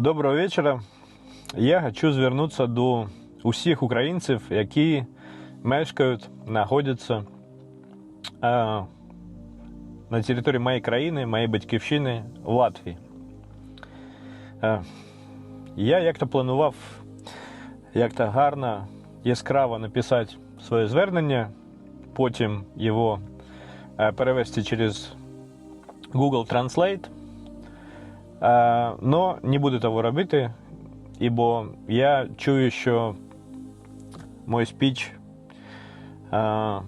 Доброго вечора. Я хочу звернутися до усіх українців, які мешкають, знаходяться е, на території моєї країни, моєї батьківщини в Латвії. Е, я як-то планував як-то гарно, яскраво написати своє звернення, потім його е, перевести через Google Translate. Е, но не буду того робити, ібо я чую, що мой спіч е,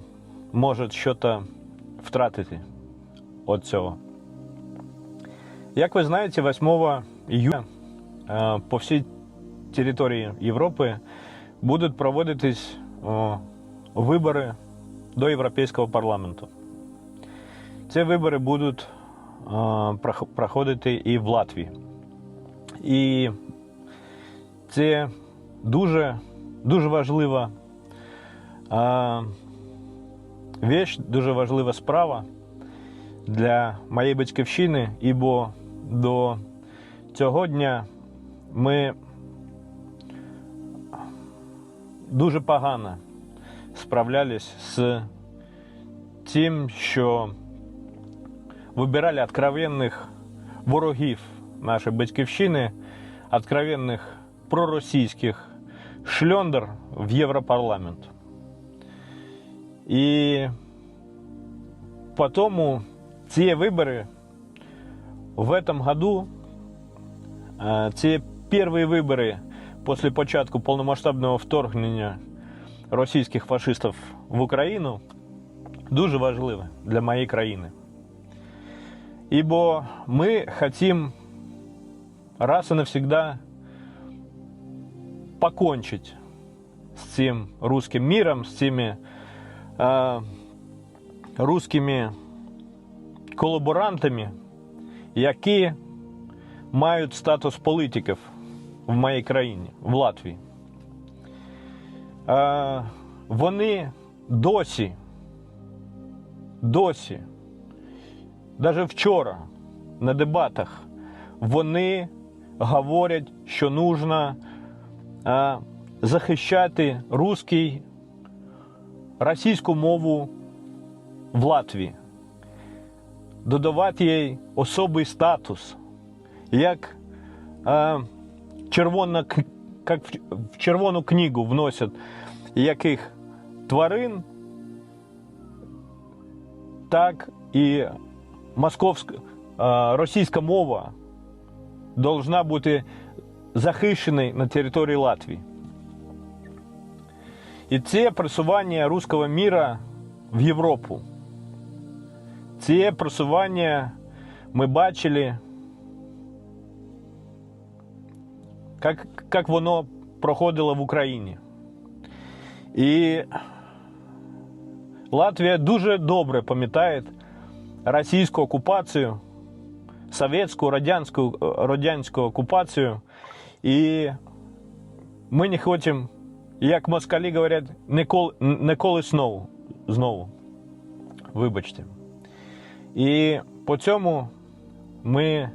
може щось втратити від цього. Як ви знаєте, 8 июня е, по всій території Європи будуть проводитись вибори до Європейського парламенту. Ці вибори будуть проходити і в Латвії. І це дуже, дуже важлива вещь, дуже важлива справа для моєї батьківщини, ібо до цього дня ми дуже погано справлялись з тим, що вибирали откровенних ворогів нашої батьківщини, откровенних проросійських шльондер в Європарламент. І потому ці вибори в этом году, ці перші вибори після початку повномасштабного вторгнення російських фашистів в Україну дуже важливі для моєї країни. Ибо мы хотим раз и навсегда покончить с цим русским миром, с цими э, русскими колаборантами, які мають статус політиків в моїй країні, в Латвії. Е, вони досі, досі навіть вчора на дебатах вони говорять, що нужно а, захищати русський, російську мову в Латвії, додавати їй особий статус, як, а, червона, к- як в червону книгу вносять яких тварин, так і московська, російська мова должна бути захищена на території Латвії. І це просування руського міра в Європу. Це просування ми бачили, як, як воно проходило в Україні. І Латвія дуже добре пам'ятає російську окупацію, совєтську, радянську, радянську окупацію. І ми не хочемо, як москалі говорять, ніколи, ніколи знову. знову. Вибачте. І по цьому ми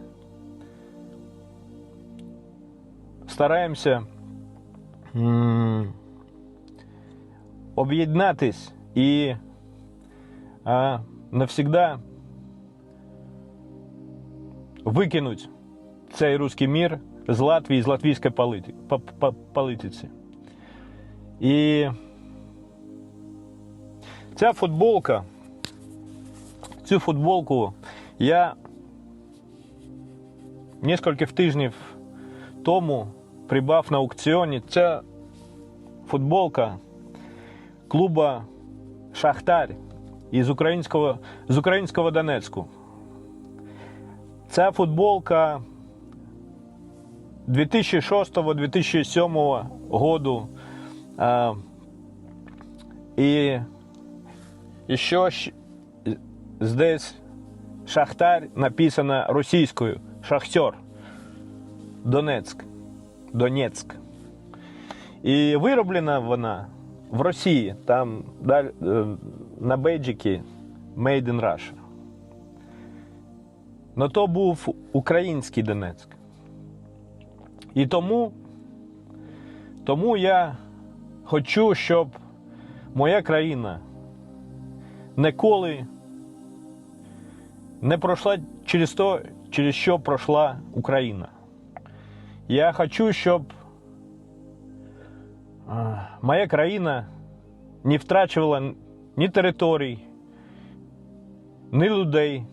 стараємося об'єднатись і а, навсегда викинуть цей русський мір з Латвії, з латвійської полити-. І ця футболка, цю футболку я кілька тижнів тому придбав на аукціоні. Ця футболка клуба Шахтар із українського, з українського Донецьку. Ця футболка 2006-2007 году. А, і ще здесь Шахтар написано російською. Шахтер. Донецьк. Донецьк. І вироблена вона в Росії. Там е, на бейджики Made in Russia. Но то був український Донецьк. І тому, тому я хочу, щоб моя країна ніколи не пройшла через то, через що пройшла Україна. Я хочу, щоб моя країна не втрачувала ні територій, ні людей,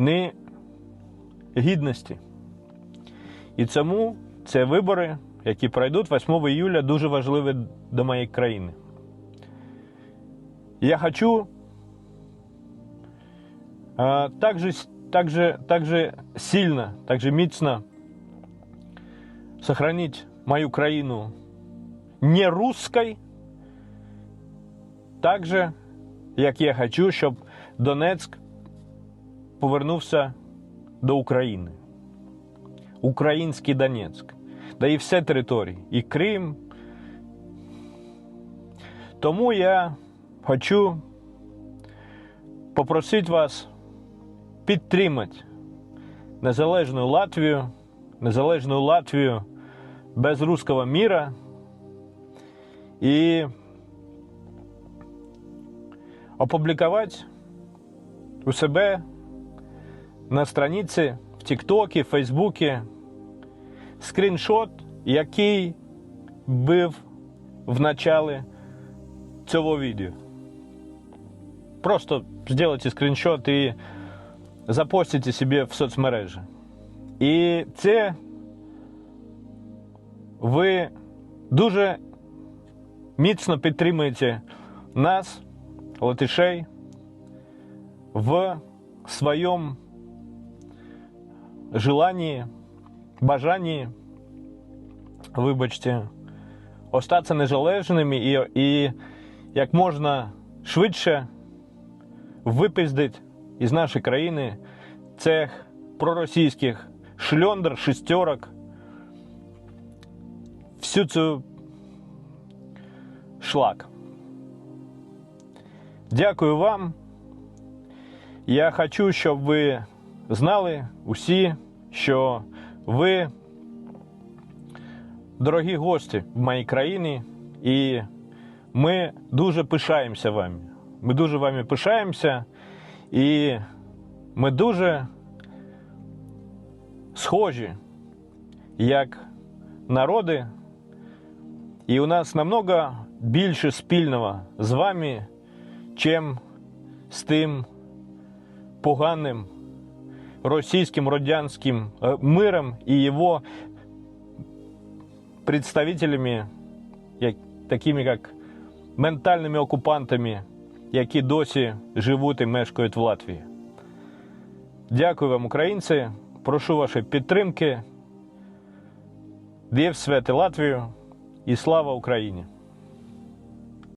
ні гідності. І тому це вибори, які пройдуть 8 июля, дуже важливі для моєї країни. Я хочу а, также, также, также сильно, также міцно сохранить мою країну не русской, так же, як я хочу, щоб Донецьк повернувся до України. Український Донецьк. Да і все території, і Крим. Тому я хочу попросити вас підтримати незалежну Латвію, незалежну Латвію без руського міра і опублікувати у себе на страниці в Тіктокі, Фейсбуці скріншот, який був в началі цього відео. Просто сделайте скріншот і запостите себе в соцмережі. І це ви дуже міцно підтримуєте нас, латишей, в своєму желанні, бажанні, вибачте, остатися незалежними і, і як можна швидше випиздить із нашої країни цих проросійських шльондр, шестерок, всю цю шлак. Дякую вам. Я хочу, щоб ви знали усі, що ви дорогі гості в моїй країні, і ми дуже пишаємося вами. Ми дуже вами пишаємося, і ми дуже схожі як народи, і у нас намного більше спільного з вами, чим з тим поганим російським радянським е, миром і його представителями, такими як ментальними окупантами, які досі живуть і мешкають в Латвії. Дякую вам, українці. Прошу вашої підтримки. Дів святи Латвію і слава Україні!